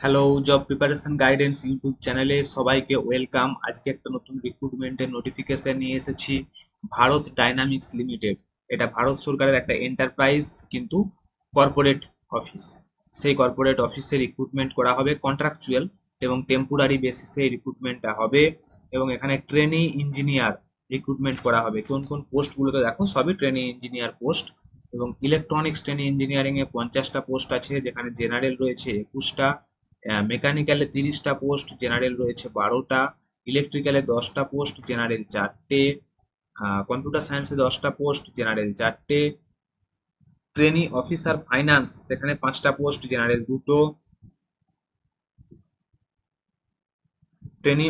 Hello job preparation guidance YouTube চ্যানেলে সবাইকে welcome আজকে একটা নতুন রিক্রুটমেন্টের নোটিফিকেশন নিয়ে এসেছি, ভারত ডাইনামিক্স লিমিটেড এটা ভারত সরকারের একটা এন্টারপ্রাইজ কিন্তু কর্পোরেট অফিস সেই কর্পোরেট অফিসে রিক্রুটমেন্ট করা হবে কন্ট্রাকচুয়াল এবং টেম্পোরারি বেসিসে রিক্রুটমেন্টটা হবে এবং এখানে ট্রেনি ইঞ্জিনিয়ার রিক্রুটমেন্ট করা হবে। কোন কোন পোস্টগুলোতে দেখো, সবই ট্রেনি ইঞ্জিনিয়ার পোস্ট এবং ইলেকট্রনিক্স ট্রেনি ইঞ্জিনিয়ারিং এ পঞ্চাশটা পোস্ট আছে, যেখানে জেনারেল রয়েছে একুশটা। মেকানিক্যালে তিরিশটা পোস্ট জেনারেল রয়েছে, বারোটা, ইলেকট্রিক্যালে দশটা পোস্ট জেনারেল চারটে কম্পিউটার সায়েন্সে দশটা পোস্ট জেনারেল চারটে, ট্রেনি অফিসার ফাইন্যান্স সেখানে পাঁচটা পোস্ট জেনারেল দুটো, trainee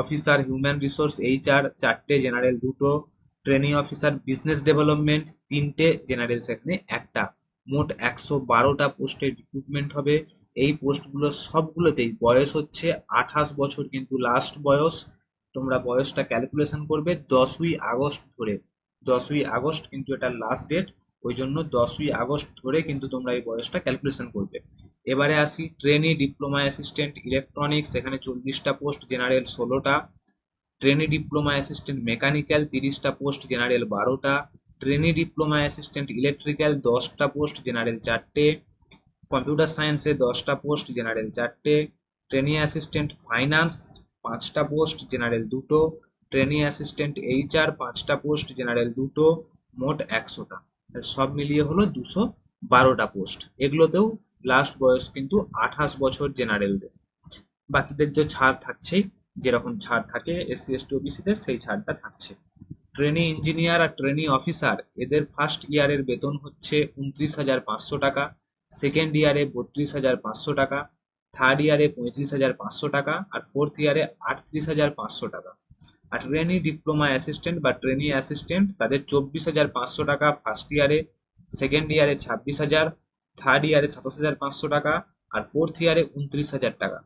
officer human resource HR চারটে জেনারেল দুটো, ট্রেনিং অফিসার বিজনেস ডেভেলপমেন্ট তিনটে জেনারেল সেখানে একটা। মোট একশো বারোটা পোস্টের রিক্রুটমেন্ট হবে। এই পোস্টগুলো সবগুলোতেই বয়স হচ্ছে আঠাশ বছর কিন্তু লাস্ট বয়স। তোমরা বয়সটা ক্যালকুলেশন করবে দশই আগস্ট ধরে। দশই আগস্ট কিন্তু এটা লাস্ট ডেট ওই জন্য দশই আগস্ট ধরে কিন্তু তোমরা এই বয়সটা ক্যালকুলেশন করবে। এবারে আসি ট্রেনি ডিপ্লোমা অ্যাসিস্ট্যান্ট ইলেকট্রনিক্স এখানে চল্লিশটা পোস্ট জেনারেল ষোলোটা। ট্রেনি ডিপ্লোমা অ্যাসিস্ট্যান্ট মেকানিক্যাল তিরিশটা পোস্ট জেনারেল বারোটা। ট্রেনি ডিপ্লোমা অ্যাসিস্ট্যান্ট ইলেকট্রিক্যাল দশটা পোস্ট জেনারেল চারটে। কম্পিউটার সায়েন্সে দশটা পোস্ট জেনারেল চারটে। ট্রেনি অ্যাসিস্ট্যান্ট ফাইন্যান্স পাঁচটা পোস্ট জেনারেল দুটো। ট্রেনি অ্যাসিস্ট্যান্ট এইচআর পাঁচটা পোস্ট জেনারেল দুটো। মোট একশোটা। সব মিলিয়ে হলো দুশো বারোটা পোস্ট। এগুলোতেও লাস্ট বয়স কিন্তু আঠাশ বছর জেনারেলদের বাকিদের যে ছাড় থাকছেই, যেরকম ছাড় থাকে এসসি এসটি ওবিসিদের সেই ছাড়টা থাকছে। ট্রেনি ইঞ্জিনিয়ার আর ট্রেনি অফিসার এদের ফার্স্ট ইয়ারের বেতন হচ্ছে উনত্রিশ হাজার পাঁচশো টাকা সেকেন্ড ইয়ারে বত্রিশ হাজার পাঁচশো টাকা থার্ড ইয়ারে পঁয়ত্রিশ হাজার পাঁচশো টাকা, আর ফোর্থ ইয়ারে আটত্রিশ হাজার পাঁচশো টাকা। আর ট্রেনি ডিপ্লোমা অ্যাসিস্ট্যান্ট বা ট্রেনি অ্যাসিস্ট্যান্ট তাদের চব্বিশ হাজার পাঁচশো টাকা ফার্স্ট ইয়ারে সেকেন্ড ইয়ারে ছাব্বিশ হাজার থার্ড ইয়ারে সাতাশ হাজার পাঁচশো টাকা, আর ফোর্থ ইয়ারে উনত্রিশ হাজার টাকা।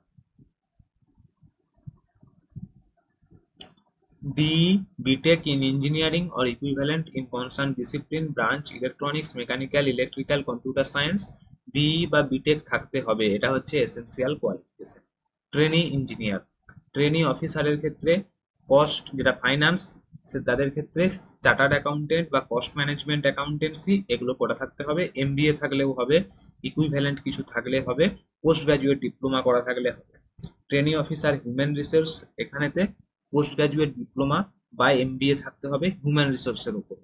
BE, BTech in engineering or equivalent in concerned discipline branch electronics, mechanical, electrical, computer science. BE বা BTech থাকতে হবে এটা হচ্ছে essential qualification trainee engineer trainee অফিসারের ক্ষেত্রে কস্ট যেটা ফাইন্যান্স সে তাদের ক্ষেত্রে চার্টার্ড অ্যাকাউন্টেন্ট বা কস্ট ম্যানেজমেন্ট অ্যাকাউন্টেন্সি এগুলো করা থাকতে হবে। এমবিএ থাকলেও হবে ইকুইভ্যালেন্ট কিছু থাকলে হবে পোস্ট গ্রাজুয়েট ডিপ্লোমা করা থাকলে হবে। ট্রেনি অফিসার হিউম্যান রিসোর্স এখানেতে পোস্ট গ্রাজুয়েট ডিপ্লোমা বা এমবিএ থাকতে হবে হিউম্যান রিসোর্সের উপর।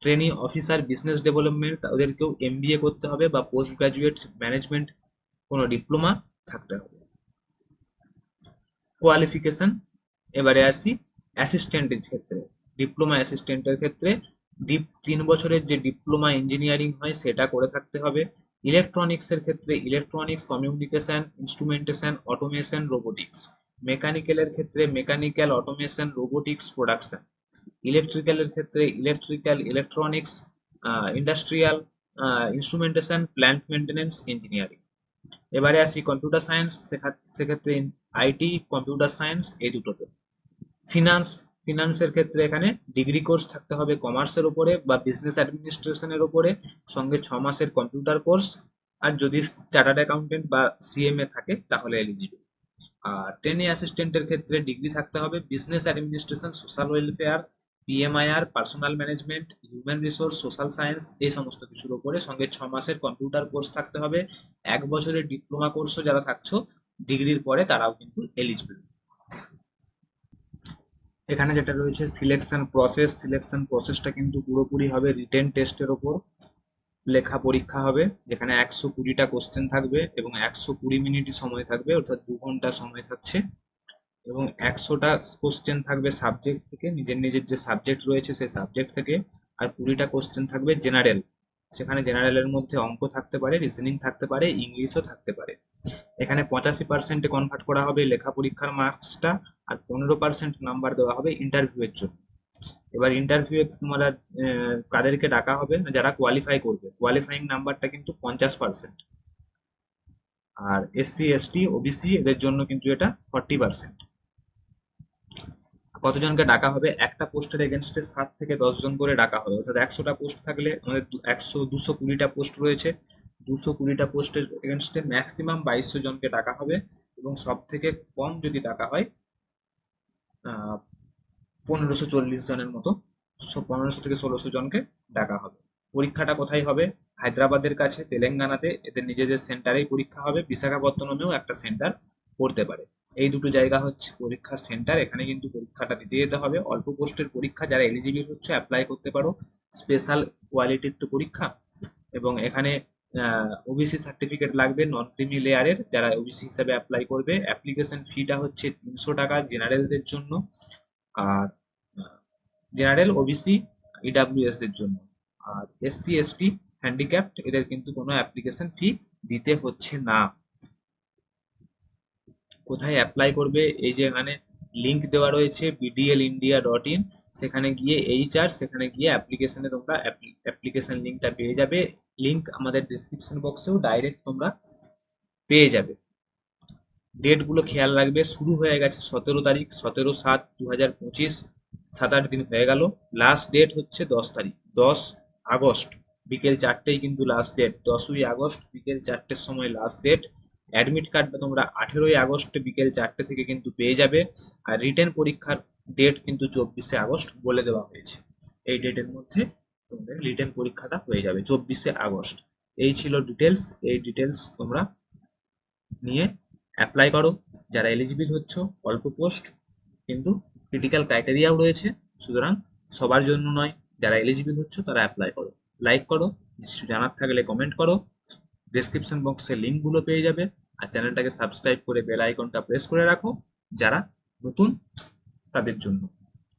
ট্রেনি অফিসার বিজনেস ডেভেলপমেন্ট তাদেরকেও এমবিএ করতে হবে বা পোস্ট গ্রাজুয়েট ম্যানেজমেন্ট কোনো ডিপ্লোমা থাকতে হবে। কোয়ালিফিকেশন এবারে আসি অ্যাসিস্ট্যান্টের ক্ষেত্রে। ডিপ্লোমা অ্যাসিস্ট্যান্টের ক্ষেত্রে ডিপ তিন বছরের যে ডিপ্লোমা ইঞ্জিনিয়ারিং হয়, সেটা করে থাকতে হবে। ইলেকট্রনিক্সের ক্ষেত্রে electronics communication instrumentation automation robotics মেকানিক্যালের ক্ষেত্রে মেকানিক্যাল অটোমেশন, রোবোটিক্স, প্রোডাকশন। ইলেকট্রিক্যালের ক্ষেত্রে electrical, electronics industrial instrumentation, plant maintenance engineering. এবারে আসি কম্পিউটার সায়েন্স সেক্ষেত্রে আইটি, কম্পিউটার সায়েন্স এই দুটোতে। ফিনান্স, ফিনান্সের ক্ষেত্রে এখানে ডিগ্রি কোর্স থাকতে হবে কমার্সের উপরে বা বিজনেস অ্যাডমিনিস্ট্রেশনের উপরে, সঙ্গে ছ মাসের কম্পিউটার কোর্স। আর যদি চার্টার্ড অ্যাকাউন্টেন্ট বা সিএমএ থাকে, তাহলে এলিজিবল। ট্রেনি অ্যাসিস্ট্যান্টের ক্ষেত্রে ডিগ্রি থাকতে হবে business administration social welfare PMIR personal management human resource social science এই সমস্ত কিছুর উপরে। সঙ্গে ছ মাসের কম্পিউটার কোর্স থাকতে হবে। এক বছরের ডিপ্লোমা কোর্সও যারা থাকছো ডিগ্রির পরে তারাও কিন্তু এলিজিবল এখানে যেটা রয়েছে সিলেকশন প্রসেস সিলেকশন প্রসেসটা কিন্তু পুরোপুরি হবে রিটেন টেস্টের ওপর। লেখা পরীক্ষা হবে, যেখানে একশো কুড়িটা কোশ্চেন থাকবে এবং একশো কুড়ি মিনিট সময় থাকবে, অর্থাৎ দু ঘণ্টা সময় থাকছে। এবং একশোটা কোশ্চেন থাকবে সাবজেক্ট থেকে, নিজের নিজের যে সাবজেক্ট রয়েছে সেই সাবজেক্ট থেকে, আর কুড়িটা কোশ্চেন থাকবে জেনারেল সেখানে জেনারেলের মধ্যে অঙ্ক থাকতে পারে রিজনিং থাকতে পারে ইংলিশও থাকতে পারে। এখানে পঁচাশি পার্সেন্টে কনভার্ট করা হবে লেখা পরীক্ষার মার্কসটা আর পনেরো পার্সেন্ট নাম্বার দেওয়া হবে ইন্টারভিউয়ের জন্য। এবার ইন্টারভিউ তোমরা কাদেরকে ডাকা হবে? যারা কোয়ালিফাই করবে। কোয়ালিফাইং নাম্বারটা কিন্তু পঞ্চাশ পার্সেন্ট আর এসসি এসটি ওবিসি এদের জন্য কিন্তু এটা ফর্টি পার্সেন্ট কতজনকে ডাকা হবে? একটা পোস্টের এগেনস্টে সাত থেকে দশ জন করে ডাকা হবে। অর্থাৎ একশোটা পোস্ট থাকলে আমাদের একশো, দুশো কুড়িটা পোস্ট রয়েছে। দুশো কুড়িটা পোস্টের এগেনস্টে ম্যাক্সিমাম বাইশশো জনকে ডাকা হবে। এবং সব থেকে কম যদি ডাকা হয় পনেরোশো চল্লিশ জনের মতো পনেরোশো থেকে ষোলোশো জনকে ডাকা হবে। পরীক্ষাটা কোথায় হবে? হায়দ্রাবাদের কাছে, তেলেঙ্গানাতে। এদের নিজেদের সেন্টারেই পরীক্ষা হবে। বিশাখাপত্তনমেও একটা সেন্টার পড়তে পারে। এই দুটো জায়গা হচ্ছে পরীক্ষার সেন্টার। এখানে কিন্তু পরীক্ষাটা দিতে যেতে হবে। অল্প পোস্টের পরীক্ষা, যারা এলিজিবল হচ্ছে অ্যাপ্লাই করতে পারো। স্পেশাল কোয়ালিটির তো পরীক্ষা। এবং এখানে ওবিসি সার্টিফিকেট লাগবে নন ক্রিমি লেয়ারের যারা ওবিসি হিসাবে অ্যাপ্লাই করবে। অ্যাপ্লিকেশন ফিটা হচ্ছে তিনশো টাকা জেনারেলদের জন্য। আর জেনারেল ওবিসি ইডাব্লিউএস দের জন্য। আর এসসি এসটি হ্যান্ডিক্যাপ্ট এদের কিন্তু কোনো অ্যাপ্লিকেশন ফি দিতে হচ্ছে না। কোথায় অ্যাপ্লাই করবে? এই যে এখানে লিংক দেওয়া রয়েছে বিডিএল ইন্ডিয়া ডট ইন সেখানে গিয়ে এইচআর সেখানে গিয়ে অ্যাপ্লিকেশনে তোমরা অ্যাপ্লিকেশন লিঙ্কটা পেয়ে যাবে। লিংক আমাদের ডিসক্রিপশন বক্সেও ডাইরেক্ট তোমরা পেয়ে যাবে। ডেটগুলো খেয়াল রাখবে। শুরু হয়ে গেছে সতেরো তারিখ, সতেরো সাত দু হাজার পঁচিশ। সাত আট দিন হয়ে গেল। লাস্ট ডেট হচ্ছে দশ তারিখ, দশ আগস্ট। বিকেল চারটেই কিন্তু লাস্ট ডেট দশই আগস্ট, বিকেল চারটের সময় লাস্ট ডেট অ্যাডমিট কার্ডটা তোমরা আঠেরোই আগস্ট বিকেল চারটে থেকে কিন্তু পেয়ে যাবে। আর রিটেন পরীক্ষার ডেট কিন্তু চব্বিশে আগস্ট বলে দেওয়া হয়েছে। এই ডেটের মধ্যে তোমাদের রিটেন পরীক্ষাটা হয়ে যাবে চব্বিশে আগস্ট। এই ছিল ডিটেলস এই ডিটেলস তোমরা নিয়ে অ্যাপ্লাই করো। যারা এলিজিবল হচ্ছ, অল্প পোস্ট কিন্তু ক্রিটিক্যাল ক্রাইটেরিয়াও রয়েছে। সুতরাং সবার জন্য নয়, যারা এলিজিবল হচ্ছে তারা অ্যাপ্লাই করো। লাইক করো, কিছু জানার থাকলে কমেন্ট করো। ডিসক্রিপশন বক্সে লিঙ্কগুলো পেয়ে যাবে। আর চ্যানেলটাকে সাবস্ক্রাইব করে বেল আইকনটা প্রেস করে রাখো, যারা নতুন তাদের জন্য।